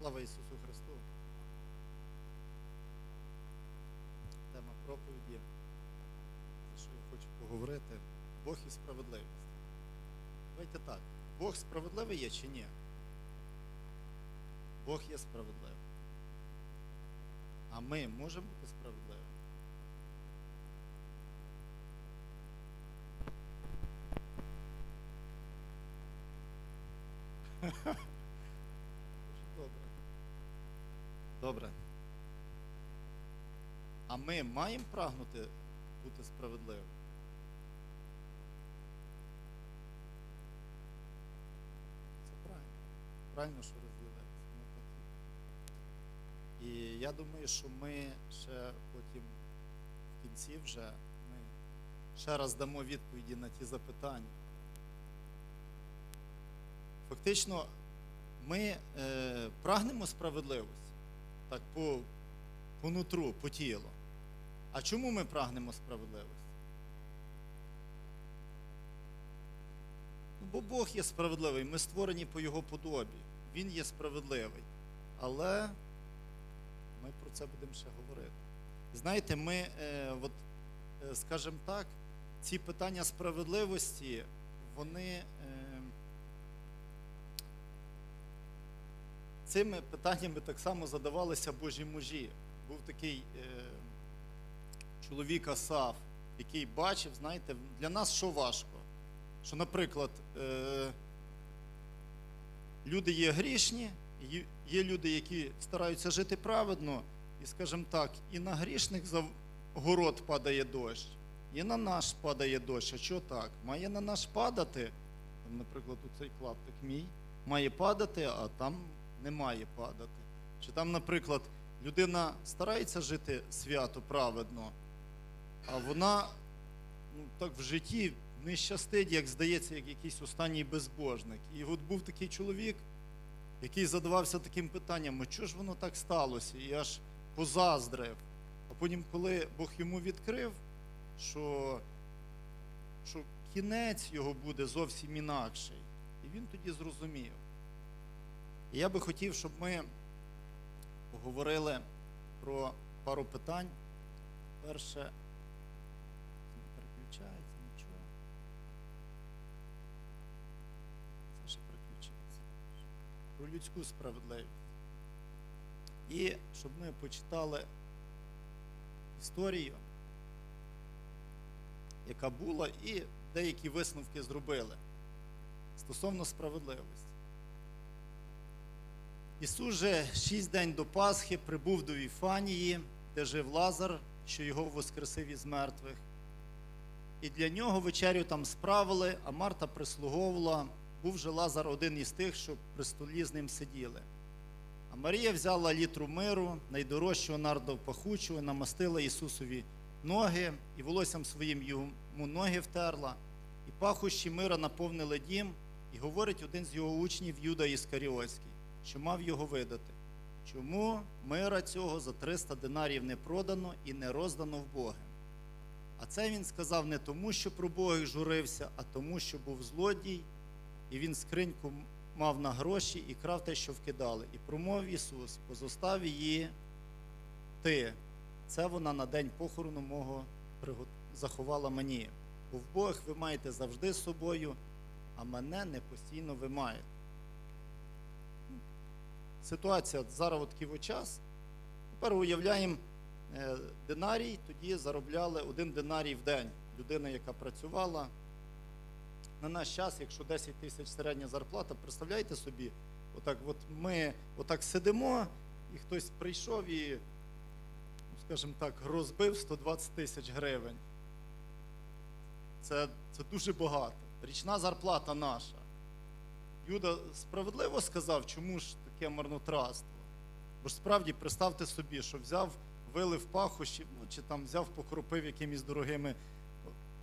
Слава Ісусу Христу! Тема проповіді, що я хочу поговорити, Бог і справедливість. Давайте так, Бог справедливий є чи ні? Бог є справедливий. А ми можемо бути справедливими? Дуже добре. Добре. А ми маємо прагнути бути справедливими? Це правильно. Правильно, що розділилися. Ну, так і- І я думаю, що ми ще потім в кінці вже ми ще раз дамо відповіді на ті запитання. Фактично, ми е, прагнемо справедливості так по, по нутру, по тілу. А чому ми прагнемо справедливості? Ну, бо Бог є справедливий, ми створені по Його подобі. Він є справедливий. Але ми про це будемо ще говорити. Знаєте, ми, е, от, е, скажімо так, ці питання справедливості, вони. Е, Цими питаннями так само задавалися Божі мужі. Був такий е, чоловік Асав, який бачив, знаєте, для нас що важко? Що, наприклад, е, люди є грішні, є- люди, які стараються жити праведно, і, скажімо так, і на грішних за город падає дощ, і на наш падає дощ. А що так? Має на наш падати, наприклад, у цей клаптик мій, має падати, а там не має падати. Чи там, наприклад, людина старається жити свято праведно, а вона ну, так в житті не щастить, як здається, як якийсь останній безбожник. І от був такий чоловік, який задавався таким питанням, чого ж воно так сталося? І аж позаздрив. А потім, коли Бог йому відкрив, що, що кінець його буде зовсім інакший, і він тоді зрозумів. І я би хотів, щоб ми поговорили про пару питань. Перше, не переключається нічого. Це ще переключиться. Про людську справедливість. І щоб ми почитали історію, яка була, і деякі висновки зробили стосовно справедливості. Ісус же шість день до Пасхи прибув до Віфанії, де жив Лазар, що його воскресив із мертвих. І для нього вечерю там справили, а Марта прислуговувала. Був же Лазар один із тих, що при столі з ним сиділи. А Марія взяла літру миру, найдорожчого нарду пахучого, намастила Ісусові ноги і волоссям своїм йому ноги втерла, і пахощі мира наповнили дім, і говорить один з його учнів Юда Іскаріотський що мав його видати. Чому мира цього за 300 динарів не продано і не роздано в Боги? А це він сказав не тому, що про Бога журився, а тому, що був злодій, і він скриньку мав на гроші і крав те, що вкидали. І промовив Ісус, позостав її ти. Це вона на день похорону мого заховала мені. Бо в Богах ви маєте завжди з собою, а мене не постійно ви маєте ситуація такий от час. Тепер уявляємо е, динарій, тоді заробляли один динарій в день. Людина, яка працювала. На наш час, якщо 10 тисяч середня зарплата, представляєте собі, отак от ми отак сидимо, і хтось прийшов і, ну, скажімо так, розбив 120 тисяч гривень. Це, це дуже багато. Річна зарплата наша. Юда справедливо сказав, чому ж таке марнотратство. Бо ж справді представте собі, що взяв, вилив пахощі, ну, чи там взяв, покропив якимись дорогими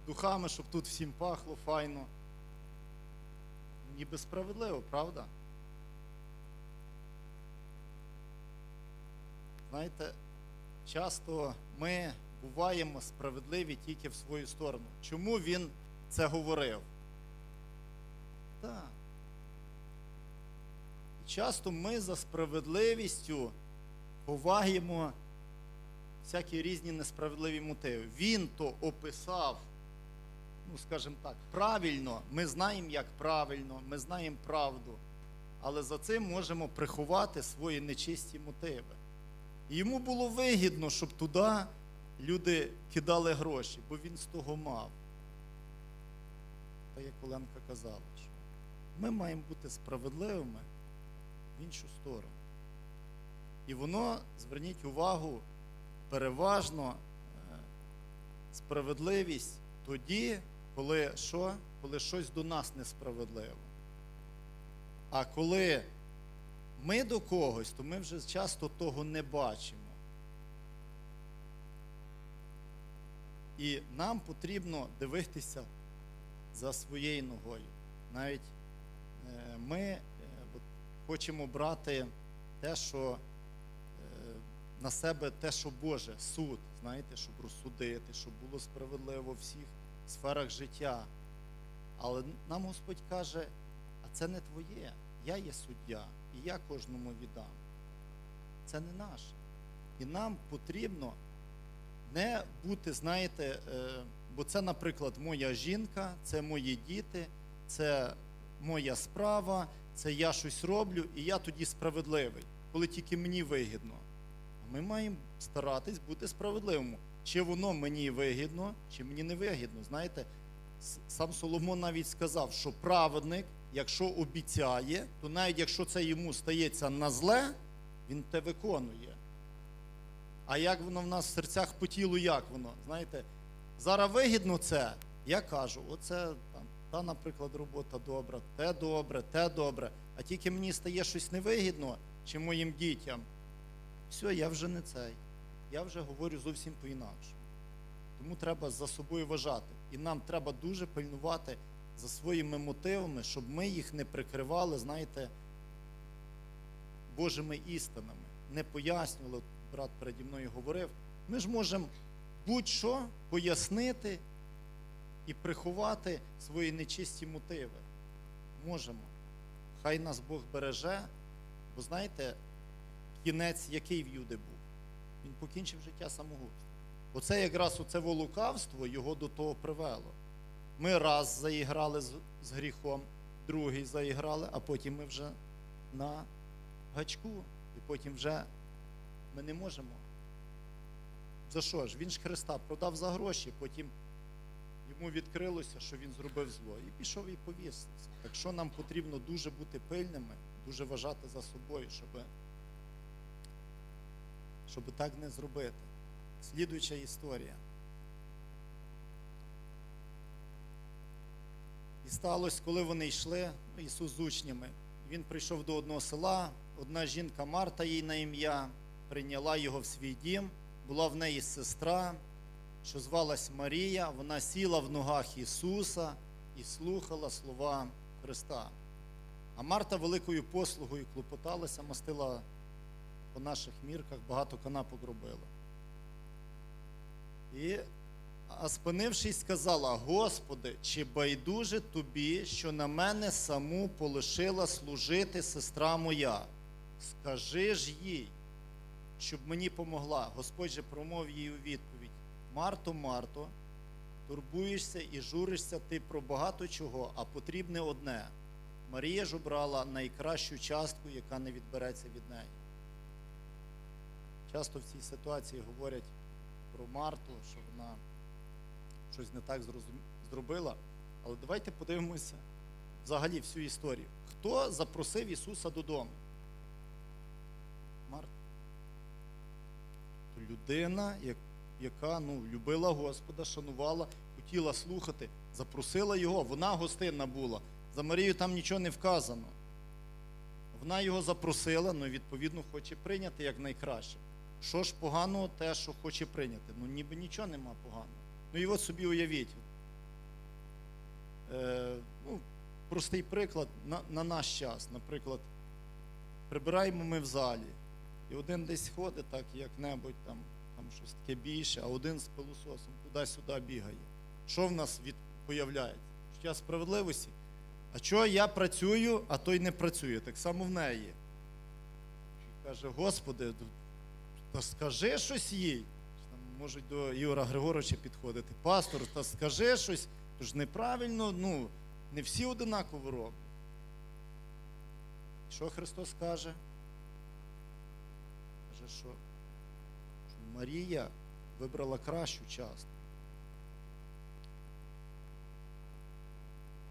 духами, щоб тут всім пахло файно. Ніби справедливо, правда? Знаєте, часто ми буваємо справедливі тільки в свою сторону. Чому він це говорив? Так. Часто ми за справедливістю ховаємо всякі різні несправедливі мотиви. Він то описав, ну скажімо так, правильно. Ми знаємо, як правильно, ми знаємо правду, але за цим можемо приховати свої нечисті мотиви. Йому було вигідно, щоб туди люди кидали гроші, бо він з того мав. Та як Оленка казала, що ми маємо бути справедливими в іншу сторону. І воно, зверніть увагу, переважно е, справедливість тоді, коли що? Коли щось до нас несправедливо. А коли ми до когось, то ми вже часто того не бачимо. І нам потрібно дивитися за своєю ногою. Навіть е, ми хочемо брати те, що е, на себе те, що Боже, суд, знаєте, щоб розсудити, щоб було справедливо в всіх сферах життя. Але нам Господь каже, а це не твоє, я є суддя, і я кожному віддам. Це не наше. І нам потрібно не бути, знаєте, е, бо це, наприклад, моя жінка, це мої діти, це моя справа, це я щось роблю, і я тоді справедливий, коли тільки мені вигідно. А ми маємо старатись бути справедливими. Чи воно мені вигідно, чи мені не вигідно. Знаєте, сам Соломон навіть сказав, що праведник, якщо обіцяє, то навіть якщо це йому стається на зле, він те виконує. А як воно в нас в серцях по тілу, як воно? Знаєте, зараз вигідно це, я кажу, оце та, наприклад, робота добра, те добре, те добре. А тільки мені стає щось невигідно, чи моїм дітям, все, я вже не цей. Я вже говорю зовсім по-інакше. Тому треба за собою вважати. І нам треба дуже пильнувати за своїми мотивами, щоб ми їх не прикривали, знаєте, Божими істинами, не пояснювали. Брат переді мною говорив. Ми ж можемо будь-що пояснити і приховати свої нечисті мотиви. Можемо. Хай нас Бог береже, бо знаєте, кінець, який в Юди був? Він покінчив життя самогубством. Оце якраз оце волукавство його до того привело. Ми раз заіграли з, з гріхом, другий заіграли, а потім ми вже на гачку, і потім вже ми не можемо. За що ж? Він ж Христа продав за гроші, потім йому відкрилося, що він зробив зло. І пішов і повісився. Так що нам потрібно дуже бути пильними, дуже вважати за собою, щоб, щоб так не зробити. Слідуюча історія. І сталося, коли вони йшли, ну, Ісус з учнями, він прийшов до одного села, одна жінка Марта їй на ім'я, прийняла його в свій дім, була в неї сестра, що звалась Марія, вона сіла в ногах Ісуса і слухала слова Христа. А Марта великою послугою клопоталася, мастила по наших мірках, багато канапок робила. І, а спинившись, сказала: Господи, чи байдуже тобі, що на мене саму полишила служити сестра моя? Скажи ж їй, щоб мені помогла. Господь же промов їй у відповідь: Марто, Марто, турбуєшся і журишся ти про багато чого, а потрібне одне. Марія ж обрала найкращу частку, яка не відбереться від неї. Часто в цій ситуації говорять про Марту, що вона щось не так зробила. Але давайте подивимося взагалі всю історію. Хто запросив Ісуса додому? Марта. Людина, як- яка ну, любила Господа, шанувала, хотіла слухати, запросила його, вона гостинна була. За Марію там нічого не вказано. Вона його запросила, ну відповідно хоче прийняти як найкраще. Що ж поганого те, що хоче прийняти? Ну ніби нічого нема поганого. Ну і от собі уявіть. Е, ну, простий приклад на, на наш час. Наприклад, прибираємо ми в залі, і один десь ходить так, як-небудь там, щось таке більше, а один з пилососом туди-сюди бігає. Що в нас від, появляється? Життя справедливості? А чого я працюю, а той не працює? Так само в неї. Каже, Господи, та скажи щось їй. Можуть до Ігора Григоровича підходити. Пастор, та скажи щось, то ж неправильно, ну, не всі одинаково роблять. Що Христос каже? Каже, що Марія вибрала кращу частку.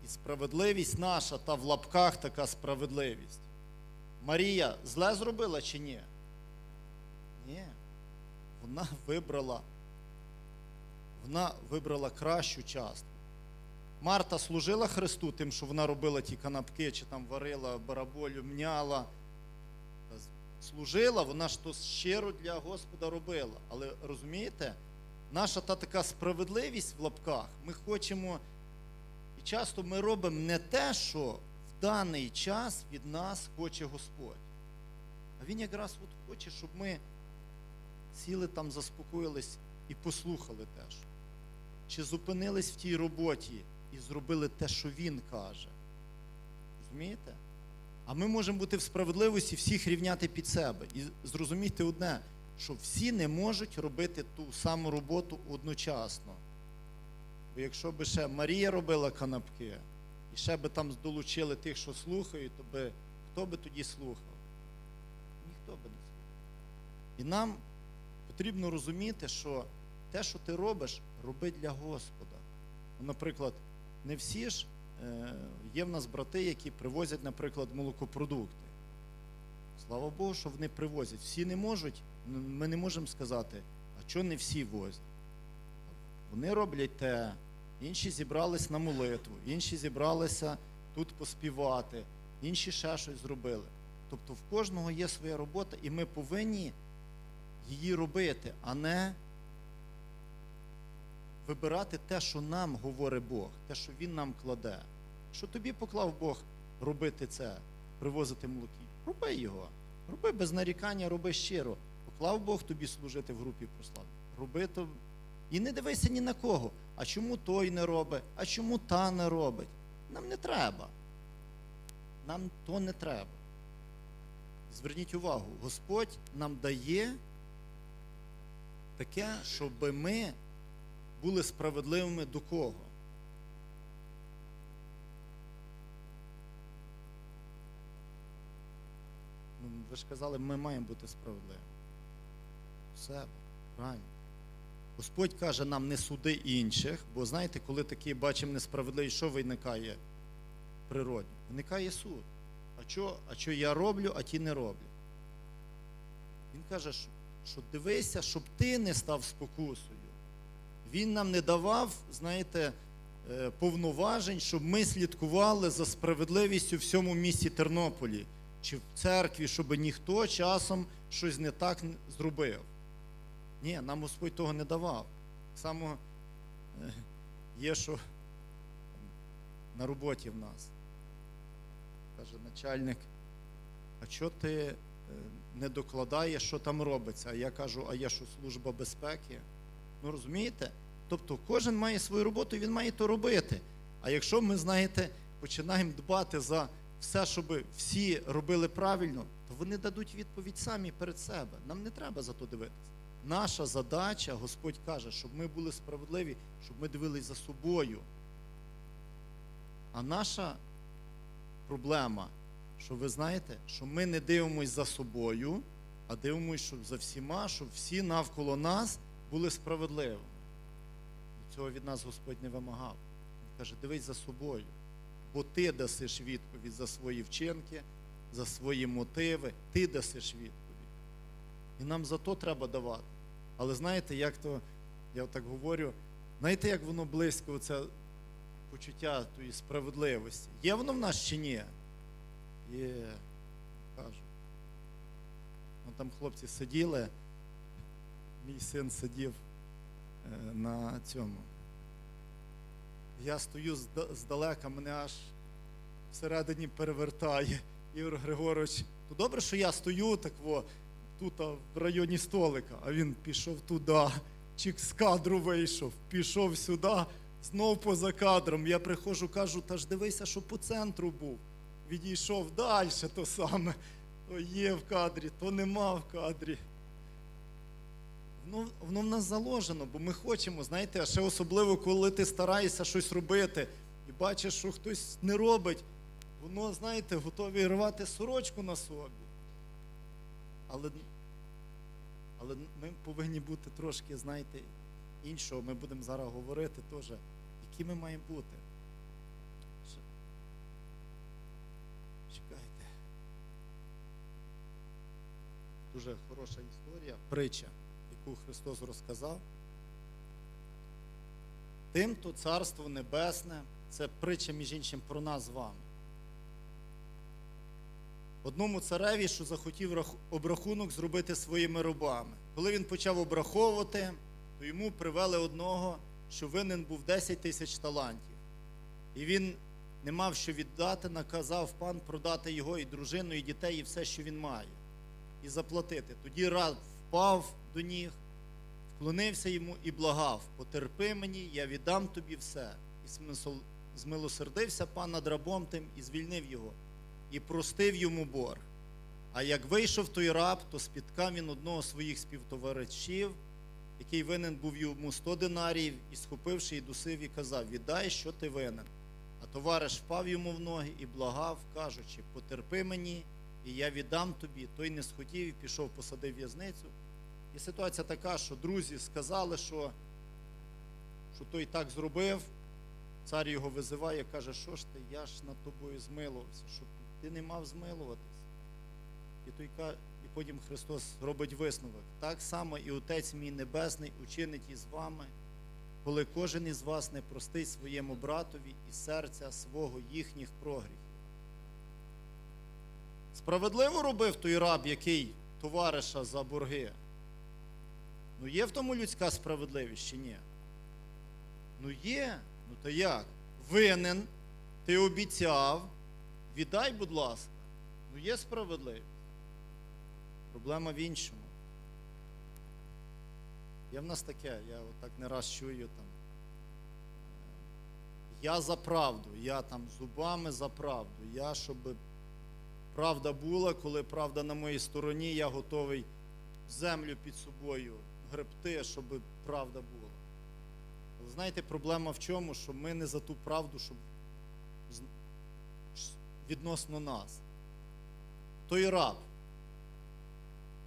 І справедливість наша, та в лапках така справедливість. Марія зле зробила чи ні? Ні. Вона вибрала, вона вибрала кращу частку. Марта служила Христу тим, що вона робила ті канапки, чи там варила бараболю, мняла. Служила, вона ж то щиро для Господа робила. Але розумієте, наша та така справедливість в лапках, ми хочемо, і часто ми робимо не те, що в даний час від нас хоче Господь. А Він якраз от хоче, щоб ми сіли там, заспокоїлись і послухали теж. Чи зупинились в тій роботі і зробили те, що він каже. Розумієте? А ми можемо бути в справедливості всіх рівняти під себе. І зрозуміти одне, що всі не можуть робити ту саму роботу одночасно. Бо якщо би ще Марія робила канапки, і ще би там долучили тих, що слухають, то би хто би тоді слухав? Ніхто би не слухав. І нам потрібно розуміти, що те, що ти робиш, роби для Господа. Наприклад, не всі ж є в нас брати, які привозять, наприклад, молокопродукти. Слава Богу, що вони привозять. Всі не можуть, ми не можемо сказати, а чого не всі возять. Вони роблять те, інші зібрались на молитву, інші зібралися тут поспівати, інші ще щось зробили. Тобто в кожного є своя робота, і ми повинні її робити, а не вибирати те, що нам говорить Бог, те, що Він нам кладе. Що тобі поклав Бог робити це, привозити молоки, роби його. Роби без нарікання, роби щиро. Поклав Бог тобі служити в групі прослави. Роби то. І не дивися ні на кого. А чому той не робить, а чому та не робить? Нам не треба. Нам то не треба. Зверніть увагу, Господь нам дає таке, щоб ми були справедливими до кого? Ну, ви ж казали, ми маємо бути справедливими. Себе, правильно. Господь каже нам не суди інших, бо знаєте, коли такі бачимо несправедливість, що виникає в природі? Виникає суд. А що а що я роблю, а ті не роблять? Він каже, що дивися, щоб ти не став спокусою. Він нам не давав, знаєте, е, повноважень, щоб ми слідкували за справедливістю в всьому місті Тернополі чи в церкві, щоб ніхто часом щось не так зробив. Ні, нам Господь того не давав. Само е, є, що на роботі в нас. Каже начальник, а чого ти е, не докладаєш, що там робиться? А я кажу, а є що служба безпеки? Ну розумієте? Тобто кожен має свою роботу і він має то робити. А якщо ми, знаєте, починаємо дбати за все, щоб всі робили правильно, то вони дадуть відповідь самі перед себе. Нам не треба за то дивитися. Наша задача, Господь каже, щоб ми були справедливі, щоб ми дивились за собою. А наша проблема, що ви знаєте, що ми не дивимось за собою, а дивимось, щоб за всіма, щоб всі навколо нас були справедливими. Цього від нас Господь не вимагав. Він каже, дивись за собою, бо ти дасиш відповідь за свої вчинки, за свої мотиви, ти дасиш відповідь. І нам за то треба давати. Але знаєте, як то, я так говорю, знаєте, як воно близько, це почуття тої справедливості. Є воно в нас чи ні? Є, кажу. Ну, там хлопці сиділи, мій син сидів е, на цьому. Я стою здалека, мене аж всередині перевертає. Ігор Григорович, то добре, що я стою так во, тут в районі столика, а він пішов туди, чик з кадру вийшов, пішов сюди, знов поза кадром. Я приходжу, кажу, та ж дивися, що по центру був. Відійшов далі то саме. То є в кадрі, то нема в кадрі. Воно, воно в нас заложено, бо ми хочемо, знаєте, ще особливо, коли ти стараєшся щось робити і бачиш, що хтось не робить, воно, знаєте, готові рвати сорочку на собі. Але, але ми повинні бути трошки, знаєте, іншого. Ми будемо зараз говорити теж, які ми маємо бути. Чекайте. Дуже хороша історія, притча, яку Христос розказав. Тим, то Царство Небесне, це притча, між іншим, про нас з вами. Одному цареві, що захотів обрахунок зробити своїми рабами. Коли він почав обраховувати, то йому привели одного, що винен був 10 тисяч талантів. І він не мав що віддати, наказав пан продати його і дружину, і дітей, і все, що він має, і заплатити. Тоді раб впав до ніг, вклонився йому і благав: потерпи мені, я віддам тобі все. І змилосердився пан над рабом тим і звільнив його, і простив йому борг. А як вийшов той раб, то спіткав він одного своїх співтоваришів, який винен був йому 100 динарів, і схопивши і дусив, і казав: Віддай, що ти винен. А товариш впав йому в ноги і благав, кажучи: Потерпи мені, і я віддам тобі. Той не схотів і пішов, посадив в'язницю. І ситуація така, що друзі сказали, що, що той так зробив. Цар його визиває, каже, що ж ти, я ж над тобою змилувався, щоб ти не мав змилуватись. І, той, і потім Христос робить висновок. Так само і Отець мій Небесний учинить із вами, коли кожен із вас не простить своєму братові і серця свого їхніх прогріхів. Справедливо робив той раб, який товариша за борги. Ну є в тому людська справедливість чи ні? Ну є. Ну то як? Винен, ти обіцяв, віддай, будь ласка. Ну є справедливість. Проблема в іншому. Є в нас таке, я отак не раз чую там. Я за правду, я там зубами за правду. Я, щоб правда була, коли правда на моїй стороні, я готовий землю під собою гребти, щоб правда була. Але знаєте, проблема в чому? Що ми не за ту правду, щоб відносно нас. Той раб.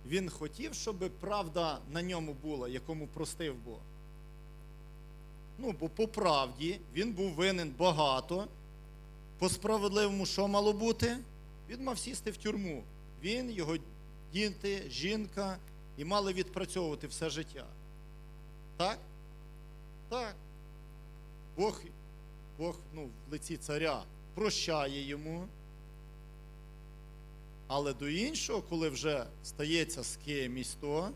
Він хотів, щоб правда на ньому була, якому простив Бог. Ну, бо по правді він був винен багато. По справедливому, що мало бути? Він мав сісти в тюрму. Він, його діти, жінка і мали відпрацьовувати все життя. Так? Так. Бог, Бог ну, в лиці царя прощає йому. Але до іншого, коли вже стається з кимось то,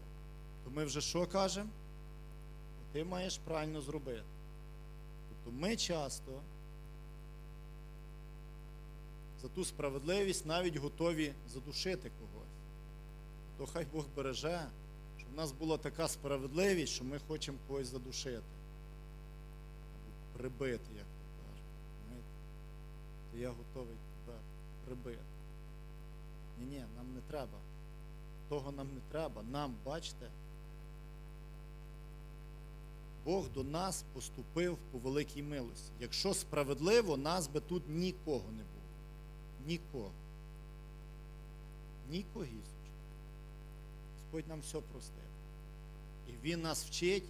то ми вже що кажемо? Ти маєш правильно зробити. Тобто ми часто за ту справедливість навіть готові задушити когось. То хай Бог береже, щоб в нас була така справедливість, що ми хочемо когось задушити. Або прибити, як то кажуть. Я готовий тебе прибити. Ні, ні, нам не треба. Того нам не треба. Нам, бачите, Бог до нас поступив по великій милості. Якщо справедливо, нас би тут нікого не було. Нікого. Нікогісочка. Господь нам все простив. І Він нас вчить,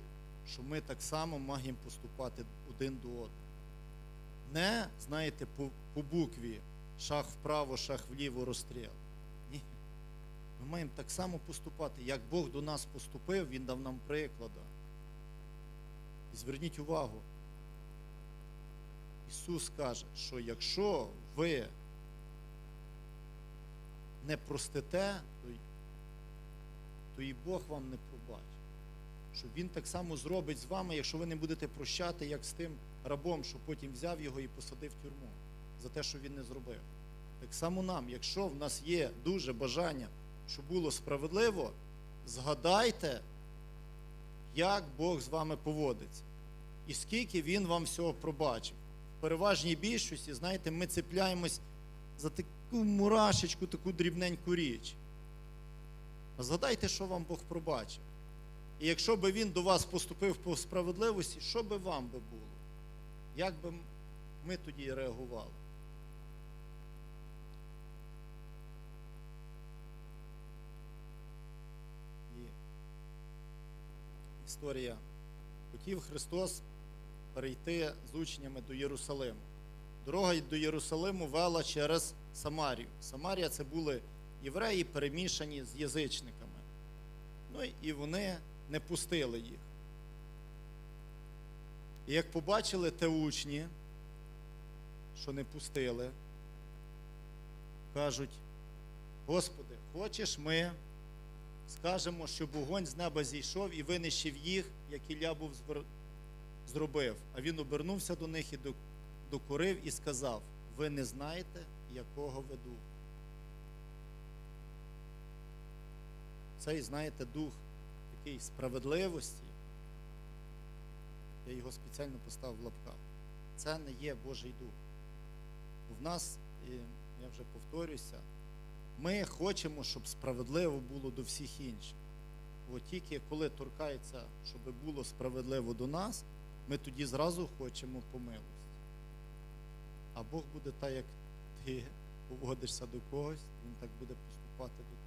що ми так само маємо поступати один до одного. Не, знаєте, по, по букві шах вправо, шах вліво, розстріл. Ні. Ми маємо так само поступати. Як Бог до нас поступив, Він дав нам приклада. І зверніть увагу, Ісус каже, що якщо ви не простите, то, то і Бог вам не пробачить. Що Він так само зробить з вами, якщо ви не будете прощати, як з тим рабом, що потім взяв його і посадив в тюрму за те, що він не зробив. Так само нам, якщо в нас є дуже бажання, щоб було справедливо, згадайте, як Бог з вами поводиться. і скільки він вам всього пробачив. В переважній більшості, знаєте, ми цепляємось за таку мурашечку, таку дрібненьку річ. Згадайте, що вам Бог пробачив. І якщо би він до вас поступив по справедливості, що би вам би було? Як би ми тоді реагували? І історія. Хотів Христос перейти з учнями до Єрусалиму. Дорога до Єрусалиму вела через Самарію. Самарія це були євреї, перемішані з язичниками. Ну і вони не пустили їх. І як побачили те учні, що не пустили, кажуть, Господи, хочеш ми скажемо, щоб вогонь з неба зійшов і винищив їх, як Ілля був зробив. А він обернувся до них і до- докурив і сказав: ви не знаєте, якого веду. Цей, знаєте, дух такий справедливості. Я його спеціально поставив в лапках. Це не є Божий дух. В нас, я вже повторюся, ми хочемо, щоб справедливо було до всіх інших. От тільки коли торкається, щоб було справедливо до нас, ми тоді зразу хочемо помилості. А Бог буде так, як ти поводишся до когось, Він так буде поступати до тебе.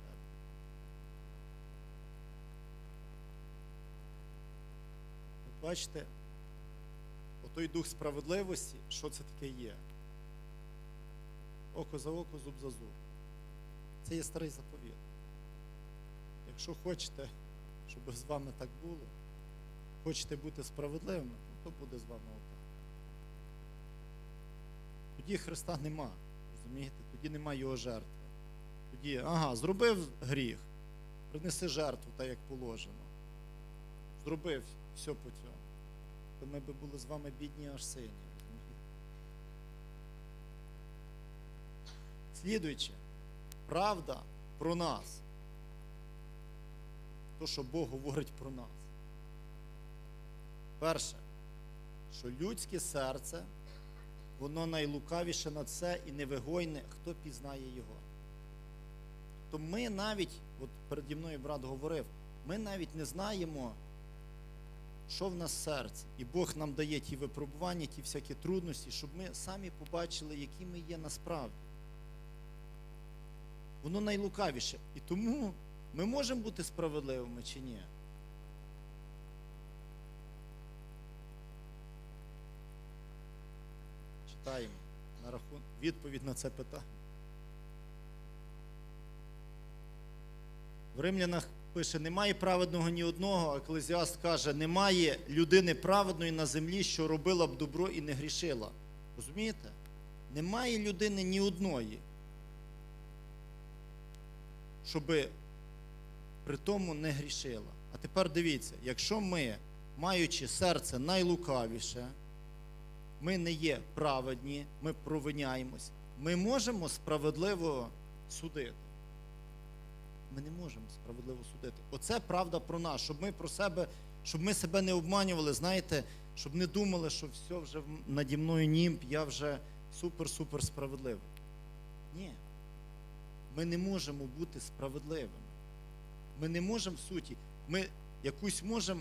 От бачите, отой дух справедливості, що це таке є? Око за око, зуб за зуб. Це є старий заповіт. Якщо хочете, щоб з вами так було, хочете бути справедливими, то буде з вами отак. Тоді Христа нема, розумієте? Тоді нема його жертви. Тоді, ага, зробив гріх, принеси жертву, так як положено. Зробив все по. То ми би були з вами бідні аж сині. Слідуючи, правда про нас. То, що Бог говорить про нас. Перше, що людське серце, воно найлукавіше на це і невигойне, хто пізнає його. То ми навіть, от переді мною брат говорив, ми навіть не знаємо, що в нас в серці. І Бог нам дає ті випробування, ті всякі трудності, щоб ми самі побачили, які ми є насправді. Воно найлукавіше. І тому ми можемо бути справедливими чи ні? Читаємо на рахун... відповідь на це питання. В Римлянах пише: немає праведного ні одного, а еклезіаст каже, немає людини праведної на землі, що робила б добро і не грішила. Розумієте? Немає людини ні одної, щоби при тому не грішила. А тепер дивіться, якщо ми, маючи серце найлукавіше, ми не є праведні, ми провиняємось, ми можемо справедливо судити. Ми не можемо справедливо судити. Оце правда про нас, щоб ми про себе, щоб ми себе не обманювали, знаєте, щоб не думали, що все вже наді мною німб, я вже супер-супер справедливий. Ні. Ми не можемо бути справедливими. Ми не можемо в суті, ми якусь можемо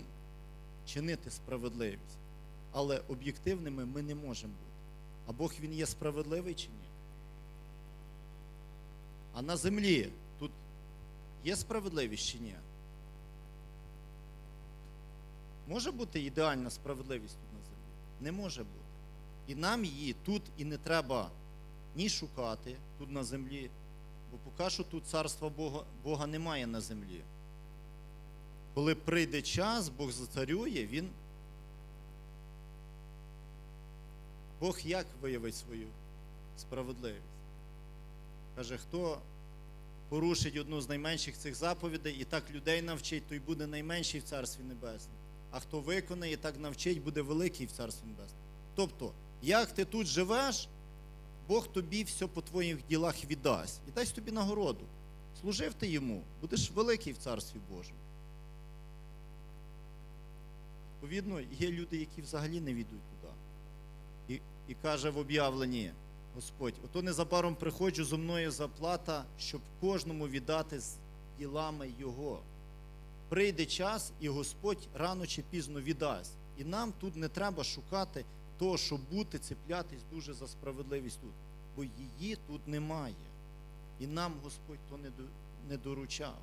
чинити справедливість, але об'єктивними ми не можемо бути. А Бог він є справедливий чи ні? А на землі є справедливість чи ні? Може бути ідеальна справедливість тут на землі? Не може бути. І нам її тут і не треба ні шукати тут на землі, бо поки що тут царства Бога, Бога немає на землі. Коли прийде час, Бог зацарює, Він. Бог як виявить свою справедливість? Каже, хто порушить одну з найменших цих заповідей і так людей навчить, той буде найменший в Царстві Небесному. А хто виконає і так навчить, буде великий в Царстві Небесному. Тобто, як ти тут живеш, Бог тобі все по твоїх ділах віддасть і дасть тобі нагороду. Служив ти йому, будеш великий в Царстві Божому. Відповідно, є люди, які взагалі не відуть туди. І, і каже в об'явленні Господь: ото незабаром приходжу зо мною заплата, щоб кожному віддати з ділами Його. Прийде час, і Господь рано чи пізно віддасть. І нам тут не треба шукати того, щоб бути, цеплятись дуже за справедливість тут, бо її тут немає. І нам Господь то не, доручав.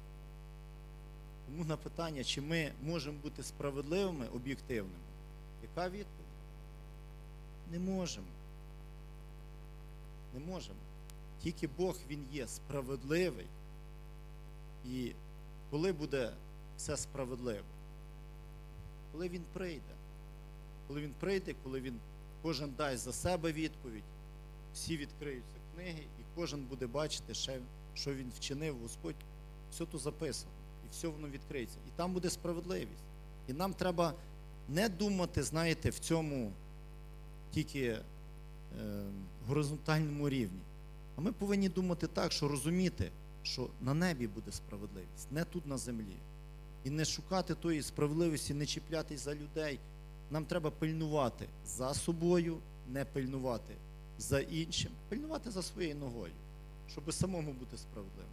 Тому на питання, чи ми можемо бути справедливими, об'єктивними, яка відповідь? Не можемо. Не можемо. Тільки Бог Він є справедливий. І коли буде все справедливо? Коли Він прийде. Коли Він прийде, коли Він кожен дасть за себе відповідь, всі відкриються книги, і кожен буде бачити, що він вчинив, Господь, все тут записано, і все воно відкриється. І там буде справедливість. І нам треба не думати, знаєте, в цьому тільки горизонтальному рівні. А ми повинні думати так, що розуміти, що на небі буде справедливість, не тут на землі. І не шукати тої справедливості, не чіплятись за людей. Нам треба пильнувати за собою, не пильнувати за іншим, пильнувати за своєю ногою, щоб самому бути справедливим.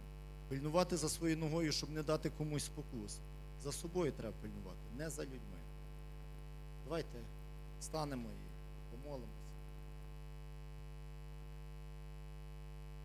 Пильнувати за своєю ногою, щоб не дати комусь спокус. За собою треба пильнувати, не за людьми. Давайте станемо і помолимо.